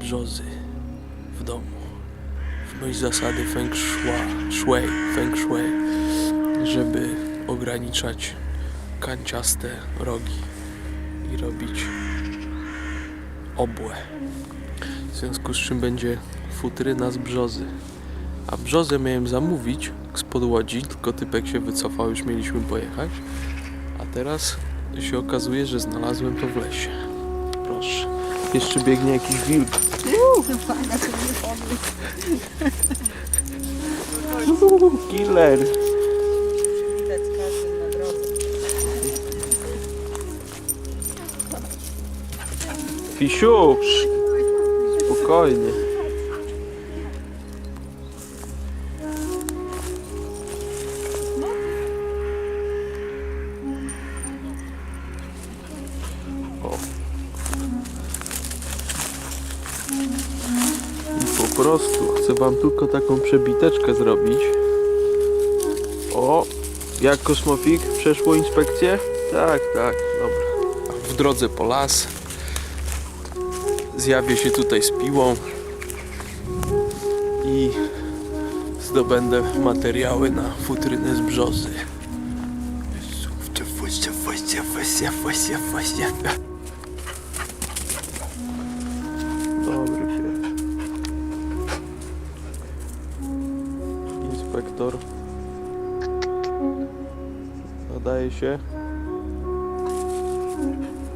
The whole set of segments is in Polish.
brzozy w domu. W myśl zasady feng shui, shui, feng shui, żeby ograniczać kanciaste rogi i robić obłe. W związku z czym będzie futryna z brzozy. A brzozę miałem zamówić spod Łodzi, tylko typek się wycofał, już mieliśmy pojechać. A teraz się okazuje, że znalazłem to w lesie. Proszę. Jeszcze biegnie jakiś wilk. Que uh, Fechou. Fisiu, spokojnie. Prostu chcę wam tylko taką przebiteczkę zrobić. O! Jak kosmofik? Przeszło inspekcję? Tak, tak, dobra. W drodze po las zjawię się tutaj z piłą i zdobędę materiały na futrynę z brzozy. Dobry Inspektor. Nadaje się.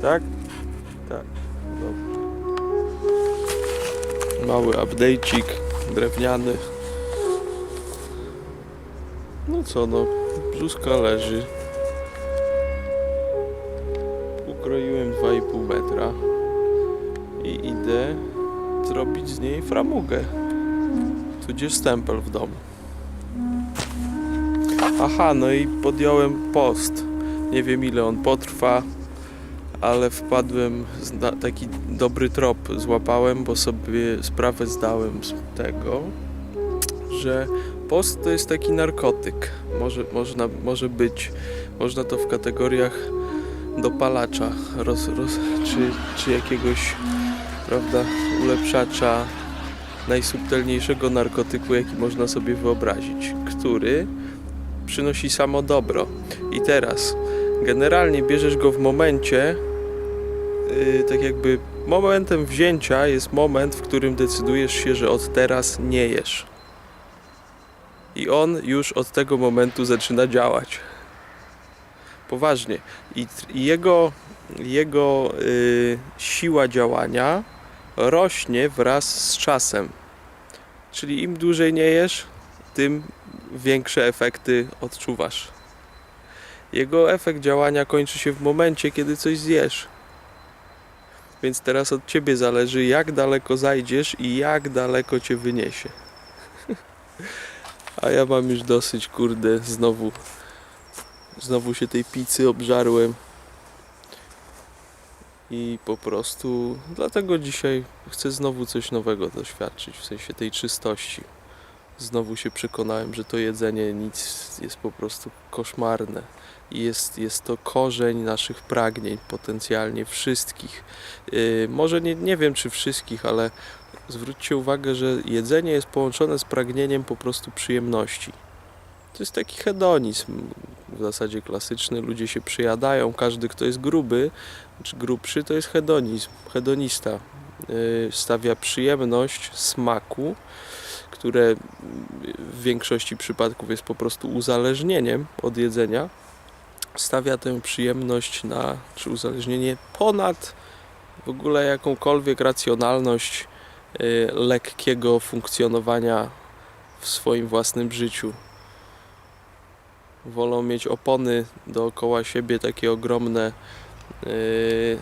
Tak? Tak. Dobrze. Mały update'cik drewniany. No co no, brzuska leży. Ukroiłem 2,5 metra i idę zrobić z niej framugę. Tudzież stempel w domu. Aha, no i podjąłem post. Nie wiem ile on potrwa, ale wpadłem taki dobry trop złapałem, bo sobie sprawę zdałem z tego, że post to jest taki narkotyk. Może, można, może być, można to w kategoriach dopalacza roz, roz, czy, czy jakiegoś prawda, ulepszacza najsubtelniejszego narkotyku, jaki można sobie wyobrazić, który przynosi samo dobro. I teraz generalnie bierzesz go w momencie, yy, tak jakby momentem wzięcia jest moment, w którym decydujesz się, że od teraz nie jesz. I on już od tego momentu zaczyna działać. Poważnie. I, jego, jego yy, siła działania rośnie wraz z czasem. Czyli im dłużej nie jesz, tym większe efekty odczuwasz. Jego efekt działania kończy się w momencie, kiedy coś zjesz. Więc teraz od ciebie zależy, jak daleko zajdziesz i jak daleko cię wyniesie. A ja mam już dosyć, kurde, znowu. Znowu się tej pizzy obżarłem. I po prostu dlatego dzisiaj chcę znowu coś nowego doświadczyć, w sensie tej czystości. Znowu się przekonałem, że to jedzenie nic jest po prostu koszmarne. Jest, jest to korzeń naszych pragnień, potencjalnie wszystkich. Yy, może nie, nie wiem czy wszystkich, ale zwróćcie uwagę, że jedzenie jest połączone z pragnieniem po prostu przyjemności. To jest taki hedonizm w zasadzie klasyczny. Ludzie się przyjadają, każdy kto jest gruby czy grubszy to jest hedonizm, hedonista. Yy, stawia przyjemność smaku, które w większości przypadków jest po prostu uzależnieniem od jedzenia, stawia tę przyjemność na, czy uzależnienie ponad w ogóle jakąkolwiek racjonalność yy, lekkiego funkcjonowania w swoim własnym życiu. Wolą mieć opony dookoła siebie takie ogromne, yy,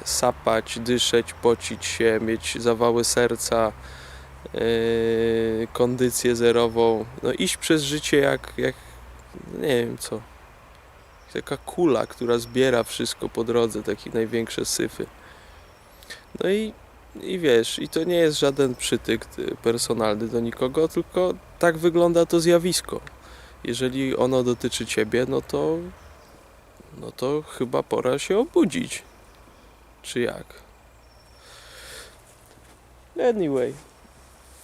sapać, dyszeć, pocić się, mieć zawały serca, yy, kondycję zerową, no iść przez życie jak, jak nie wiem co, taka kula, która zbiera wszystko po drodze, takie największe syfy. No i, i wiesz, i to nie jest żaden przytyk personalny do nikogo, tylko tak wygląda to zjawisko. Jeżeli ono dotyczy ciebie, no to no to chyba pora się obudzić. Czy jak? Anyway.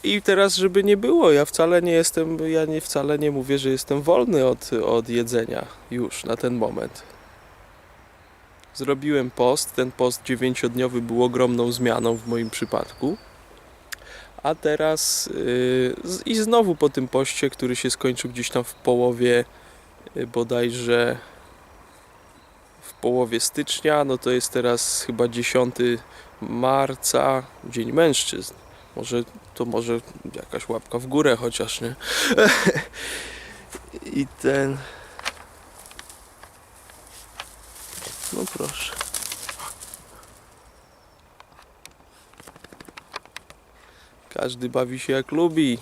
I teraz, żeby nie było, ja wcale nie jestem, ja nie wcale nie mówię, że jestem wolny od, od jedzenia już na ten moment. Zrobiłem post, ten post dziewięciodniowy był ogromną zmianą w moim przypadku. A teraz yy, i znowu po tym poście, który się skończył gdzieś tam w połowie yy, bodajże w połowie stycznia, no to jest teraz chyba 10 marca, Dzień Mężczyzn. Może to może jakaś łapka w górę chociaż, nie? I ten... No proszę. Każdy bawi się jak lubi,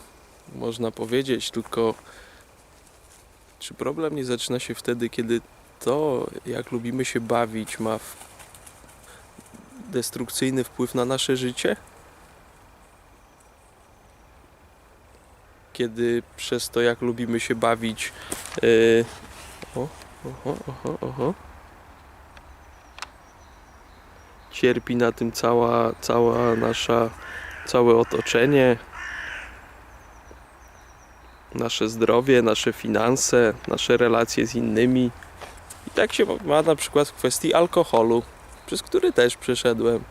można powiedzieć, tylko czy problem nie zaczyna się wtedy, kiedy to, jak lubimy się bawić, ma destrukcyjny wpływ na nasze życie? Kiedy przez to, jak lubimy się bawić, yy... o, oho, oho, oho. Cierpi na tym cała, cała nasza, całe otoczenie, nasze zdrowie, nasze finanse, nasze relacje z innymi. I tak się ma na przykład w kwestii alkoholu, przez który też przeszedłem.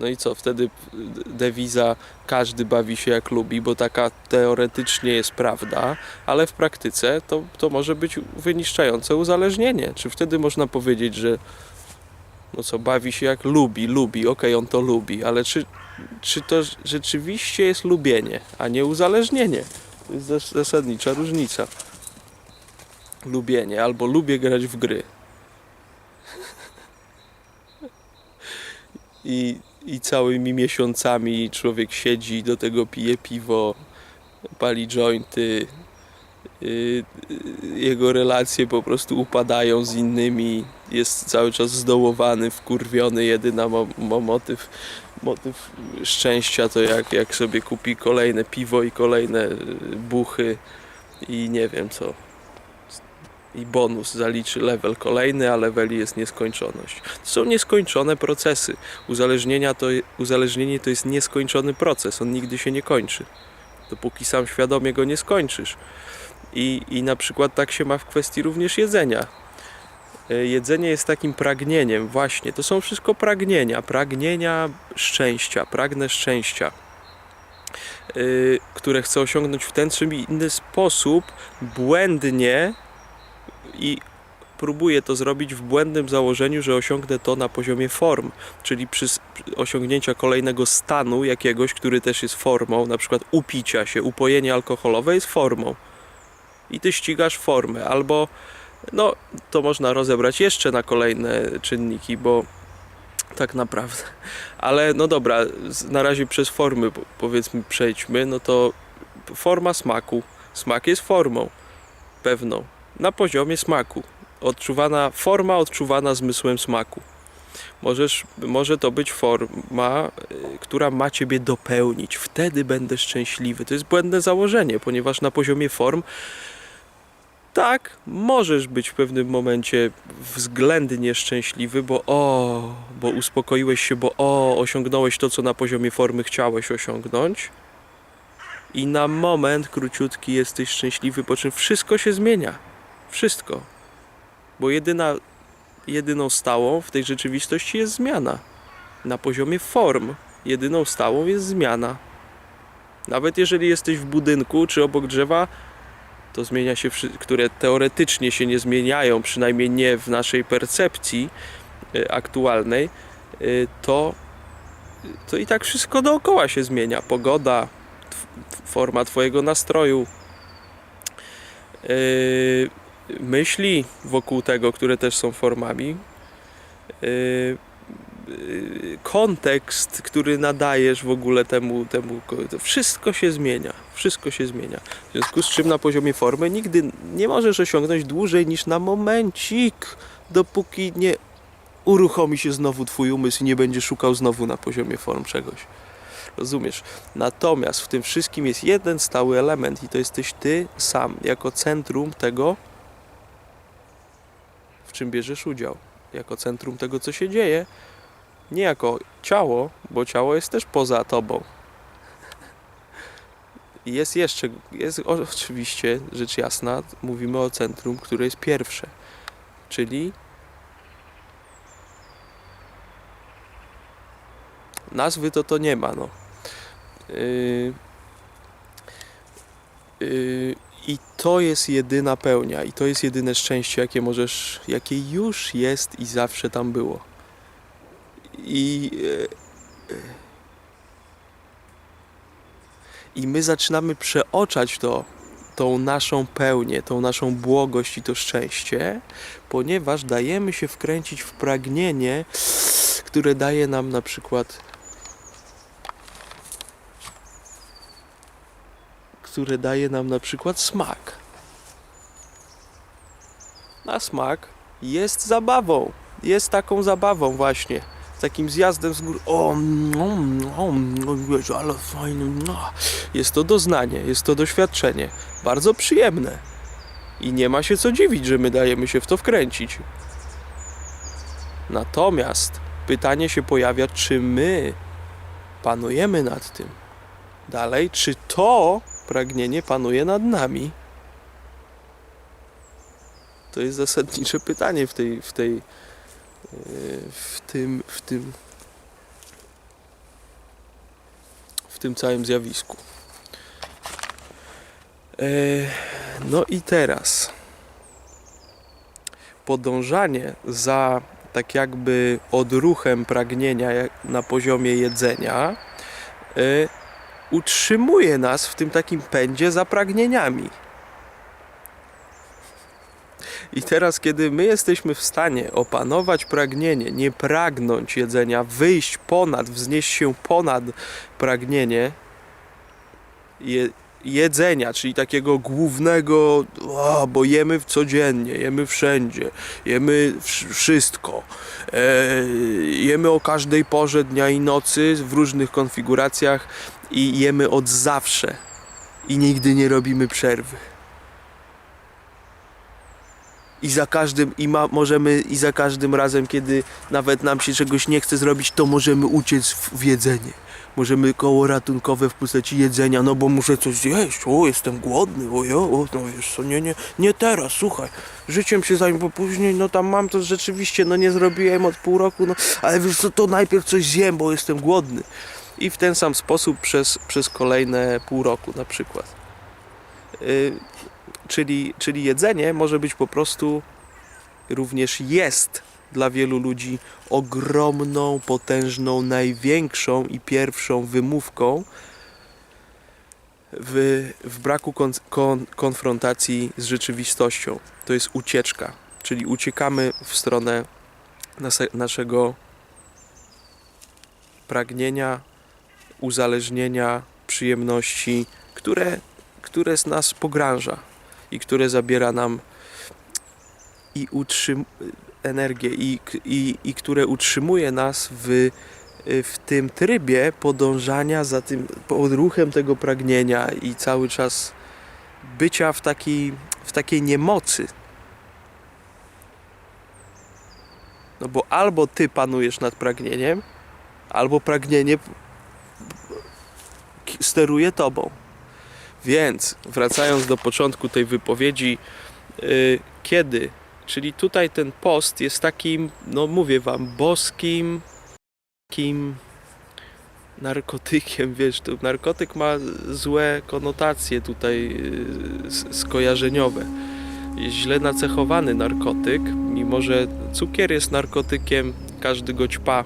No i co, wtedy dewiza każdy bawi się jak lubi, bo taka teoretycznie jest prawda, ale w praktyce to, to może być wyniszczające uzależnienie. Czy wtedy można powiedzieć, że no co, bawi się jak lubi, lubi, okej, on to lubi, ale czy, czy to rzeczywiście jest lubienie, a nie uzależnienie? To jest zas- zasadnicza różnica. Lubienie, albo lubię grać w gry. I, I całymi miesiącami człowiek siedzi, do tego pije piwo, pali jointy. y, y, Jego relacje po prostu upadają z innymi. Jest cały czas zdołowany, wkurwiony. Jedyna mo, mo, motyw, motyw szczęścia to jak, jak sobie kupi kolejne piwo i kolejne y, buchy i nie wiem co. I bonus zaliczy level kolejny, a leveli jest nieskończoność. To są nieskończone procesy. Uzależnienia to, uzależnienie to jest nieskończony proces, on nigdy się nie kończy. Dopóki sam świadomie go nie skończysz. I, I na przykład tak się ma w kwestii również jedzenia. E, Jedzenie jest takim pragnieniem, właśnie. To są wszystko pragnienia. Pragnienia szczęścia. Pragnę szczęścia. y, które chcę osiągnąć w ten czy inny sposób, błędnie i próbuję to zrobić w błędnym założeniu, że osiągnę to na poziomie form, czyli przy osiągnięcia kolejnego stanu jakiegoś, który też jest formą, na przykład upicia się, upojenie alkoholowe jest formą. I ty ścigasz formę, albo no to można rozebrać jeszcze na kolejne czynniki, bo tak naprawdę. Ale no dobra, na razie przez formy po- powiedzmy przejdźmy, no to forma smaku. Smak jest formą pewną na poziomie smaku. Odczuwana forma odczuwana zmysłem smaku. Możesz, może to być forma, y, która ma ciebie dopełnić. Wtedy będę szczęśliwy. To jest błędne założenie, ponieważ na poziomie form tak, możesz być w pewnym momencie względnie szczęśliwy, bo o, bo uspokoiłeś się, bo o, osiągnąłeś to, co na poziomie formy chciałeś osiągnąć. I na moment króciutki jesteś szczęśliwy, po czym wszystko się zmienia. Wszystko. Bo jedyna, jedyną stałą w tej rzeczywistości jest zmiana. Na poziomie form jedyną stałą jest zmiana. Nawet jeżeli jesteś w budynku czy obok drzewa, to zmienia się, które teoretycznie się nie zmieniają, przynajmniej nie w naszej percepcji y, aktualnej, y, to, to i tak wszystko dookoła się zmienia. Pogoda, forma Twojego nastroju, yy, myśli wokół tego, które też są formami, yy, yy, kontekst, który nadajesz w ogóle temu, temu, to wszystko się zmienia, wszystko się zmienia. W związku z czym na poziomie formy nigdy nie możesz osiągnąć dłużej niż na momencik, dopóki nie uruchomi się znowu twój umysł i nie będzie szukał znowu na poziomie form czegoś. Rozumiesz? Natomiast w tym wszystkim jest jeden stały element i to jesteś ty sam, jako centrum tego, w czym bierzesz udział, jako centrum tego, co się dzieje, nie jako ciało, bo ciało jest też poza tobą. Jest jeszcze, jest oczywiście rzecz jasna, mówimy o centrum, które jest pierwsze, czyli nazwy to to nie ma, no. Yy, yy, I to jest jedyna pełnia, i to jest jedyne szczęście, jakie możesz, jakie już jest i zawsze tam było. I, yy, i my zaczynamy przeoczać to, tą naszą pełnię, tą naszą błogość i to szczęście, ponieważ dajemy się wkręcić w pragnienie, które daje nam na przykład które daje nam na przykład smak. A smak jest zabawą. Jest taką zabawą właśnie. Takim zjazdem z góry. O, mm, mm, wiesz, ale fajny. no. Jest to doznanie, jest to doświadczenie. Bardzo przyjemne. I nie ma się co dziwić, że my dajemy się w to wkręcić. Natomiast pytanie się pojawia, czy my panujemy nad tym. Dalej, czy to pragnienie panuje nad nami? To jest zasadnicze pytanie w tej, w tej, yy, w tym, w tym, w tym całym zjawisku. E, No i teraz podążanie za tak jakby odruchem pragnienia na poziomie jedzenia e, utrzymuje nas w tym takim pędzie za pragnieniami. I teraz, kiedy my jesteśmy w stanie opanować pragnienie, nie pragnąć jedzenia, wyjść ponad, wznieść się ponad pragnienie je, jedzenia, czyli takiego głównego, o, bo jemy codziennie, jemy wszędzie, jemy wsz- wszystko, e, jemy o każdej porze dnia i nocy w różnych konfiguracjach i jemy od zawsze i nigdy nie robimy przerwy. I za każdym, i ma, możemy, i za każdym razem, kiedy nawet nam się czegoś nie chce zrobić, to możemy uciec w, w jedzenie. Możemy koło ratunkowe w postaci jedzenia, no bo muszę coś zjeść, o jestem głodny, o, ja, o no wiesz co, nie, nie, nie teraz, słuchaj, życiem się zajmę, bo później, no tam mam to rzeczywiście, no nie zrobiłem od pół roku, no ale wiesz co, to najpierw coś zjem, bo jestem głodny. I w ten sam sposób przez, przez kolejne pół roku na przykład. Yy, czyli, czyli jedzenie może być po prostu również jest dla wielu ludzi ogromną, potężną, największą i pierwszą wymówką w, w braku kon, kon, konfrontacji z rzeczywistością. To jest ucieczka, czyli uciekamy w stronę naszego pragnienia, uzależnienia, przyjemności, które, które z nas pogrąża i które zabiera nam i utrzym energię i, i, i które utrzymuje nas w, w tym trybie podążania za tym odruchem tego pragnienia i cały czas bycia w takiej, w takiej niemocy. No bo albo ty panujesz nad pragnieniem, albo pragnienie steruje tobą. Więc wracając do początku tej wypowiedzi, yy, kiedy Czyli tutaj ten post jest takim, no mówię wam, boskim, takim narkotykiem, wiesz, tu narkotyk ma złe konotacje tutaj yy, skojarzeniowe. Źle nacechowany narkotyk, mimo że cukier jest narkotykiem, każdy go ćpa.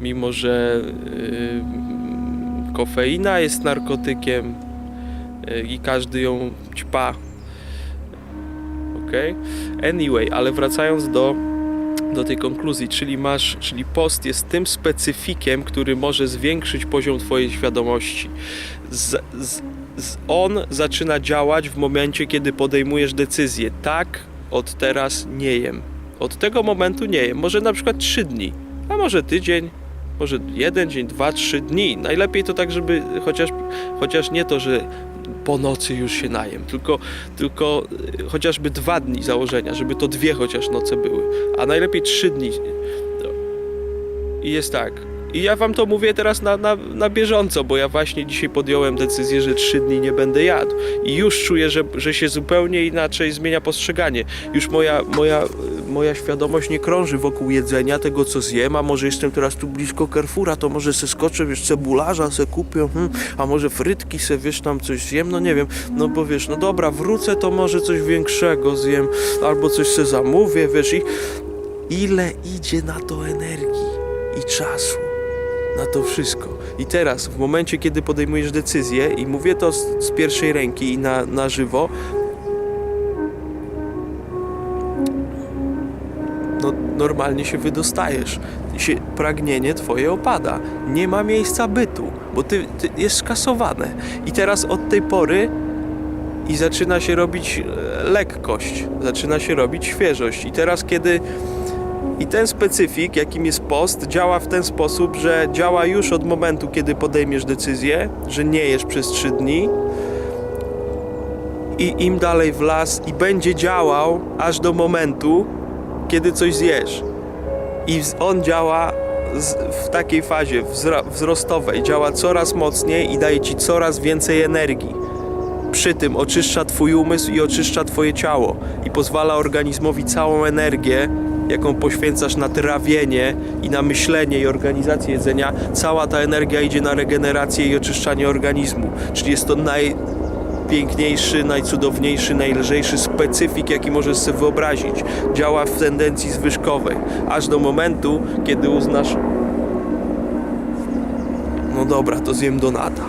Mimo że yy, kofeina jest narkotykiem yy, i każdy ją ćpa. Okej? Anyway, ale wracając do, do tej konkluzji, czyli masz, czyli post jest tym specyfikiem, który może zwiększyć poziom Twojej świadomości. Z, z, z, on zaczyna działać w momencie, kiedy podejmujesz decyzję. Tak, od teraz nie jem. Od tego momentu nie jem. Może na przykład trzy dni, a może tydzień, może jeden dzień, dwa, trzy dni. Najlepiej to tak, żeby chociaż, chociaż nie to, że po nocy już się najem. Tylko, tylko y, chociażby dwa dni założenia, żeby to dwie chociaż noce były. A najlepiej trzy dni. No. I jest tak. I ja wam to mówię teraz na, na, na bieżąco, bo ja właśnie dzisiaj podjąłem decyzję, że trzy dni nie będę jadł. I już czuję, że, że się zupełnie inaczej zmienia postrzeganie. Już moja, moja, moja świadomość nie krąży wokół jedzenia, tego co zjem, a może jestem teraz tu blisko Carrefoura, to może se skoczę, wiesz, cebularza se kupię, hmm, a może frytki se, wiesz, tam coś zjem, no nie wiem, no bo wiesz, no dobra, wrócę, to może coś większego zjem, albo coś se zamówię, wiesz, i ile idzie na to energii i czasu na to wszystko. I teraz, w momencie, kiedy podejmujesz decyzję, i mówię to z, z pierwszej ręki i na, na żywo, no, normalnie się wydostajesz. Się, pragnienie twoje opada. Nie ma miejsca bytu, bo ty, ty jest skasowane. I teraz od tej pory i zaczyna się robić e, lekkość, zaczyna się robić świeżość. I teraz, kiedy i ten specyfik, jakim jest post, działa w ten sposób, że działa już od momentu, kiedy podejmiesz decyzję, że nie jesz przez 3 dni. I im dalej w las, i będzie działał aż do momentu, kiedy coś zjesz. I on działa w takiej fazie wzrostowej, działa coraz mocniej i daje ci coraz więcej energii. Przy tym oczyszcza Twój umysł i oczyszcza Twoje ciało i pozwala organizmowi całą energię, jaką poświęcasz na trawienie i na myślenie i organizację jedzenia, cała ta energia idzie na regenerację i oczyszczanie organizmu. Czyli jest to najpiękniejszy, najcudowniejszy, najlżejszy specyfik, jaki możesz sobie wyobrazić. Działa w tendencji zwyżkowej, aż do momentu, kiedy uznasz no dobra, to zjem donata.